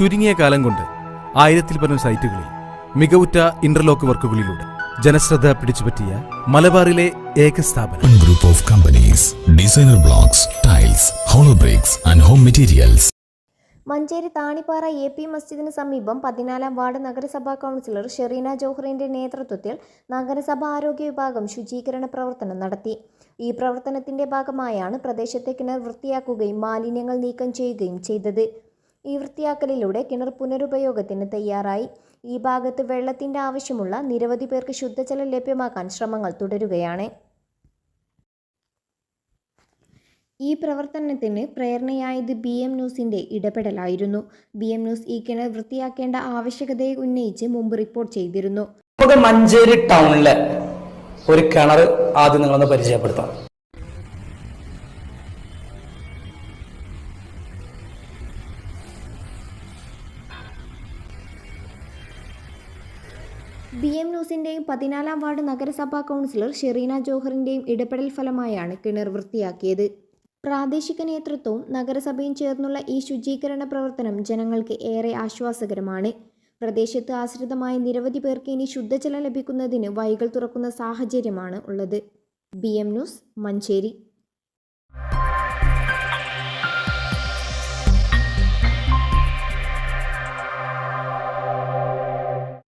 ചുരുങ്ങിയ കാലം കൊണ്ട് ആയിരത്തിൽ പരം സൈറ്റുകളിൽ മികവുറ്റ ഇന്റർലോക്ക് വർക്കുകളിലൂടെ ജനശ്രദ്ധ പിടിച്ചുപറ്റിയ മലബാറിലെ ഏക സ്ഥാപനം. Group of companies designer blocks tiles hollow bricks and home materials Manjeri Thanippara A P മസ്ജിദിന് സമീപം പതിനാലാം വാർഡ് നഗരസഭാ കൗൺസിലർ ഷെറീന ജോഹറിന്റെ നേതൃത്വത്തിൽ നഗരസഭാ ആരോഗ്യ വിഭാഗം ശുചീകരണ പ്രവർത്തനം നടത്തി. ഈ പ്രവർത്തനത്തിന്റെ ഭാഗമായാണ് പ്രദേശത്തെ കിണർ വൃത്തിയാക്കുകയും മാലിന്യങ്ങൾ നീക്കം ചെയ്യുകയും ചെയ്തത്. ഈ വൃത്തിയാക്കലിലൂടെ കിണർ പുനരുപയോഗത്തിന് തയ്യാറായി. ഈ ഭാഗത്ത് വെള്ളത്തിന്റെ ആവശ്യമുള്ള നിരവധി പേർക്ക് ശുദ്ധജലം ലഭ്യമാക്കാൻ ശ്രമങ്ങൾ തുടരുകയാണ്. ഈ പ്രവർത്തനത്തിന് പ്രേരണയായത് ബി എം ന്യൂസിന്റെ ഇടപെടലായിരുന്നു. ബി എം ന്യൂസ് ഈ കിണർ വൃത്തിയാക്കേണ്ട ആവശ്യകതയെ ഉന്നയിച്ച് മുമ്പ് റിപ്പോർട്ട് ചെയ്തിരുന്നു. മഞ്ചേരി ടൗണിലെ ഒരു കിണർ ആദ്യം നിങ്ങളൊന്ന് പരിചയപ്പെടുത്താം. ബി എം ന്യൂസിന്റെയും പതിനാലാം വാർഡ് നഗരസഭാ കൗൺസിലർ ഷെറീന ജോഹറിന്റെയും ഇടപെടൽ ഫലമായാണ് കിണർ വൃത്തിയാക്കിയത്. പ്രാദേശിക നേതൃത്വവും നഗരസഭയും ചേർന്നുള്ള ഈ ശുചീകരണ പ്രവർത്തനം ജനങ്ങൾക്ക് ഏറെ ആശ്വാസകരമാണ്. പ്രദേശത്ത് ആശ്രിതമായ നിരവധി പേർക്ക് ഇനി ശുദ്ധജലം ലഭിക്കുന്നതിന് വൈകൾ തുറക്കുന്ന സാഹചര്യമാണ് ഉള്ളത്. B M news Manjeri.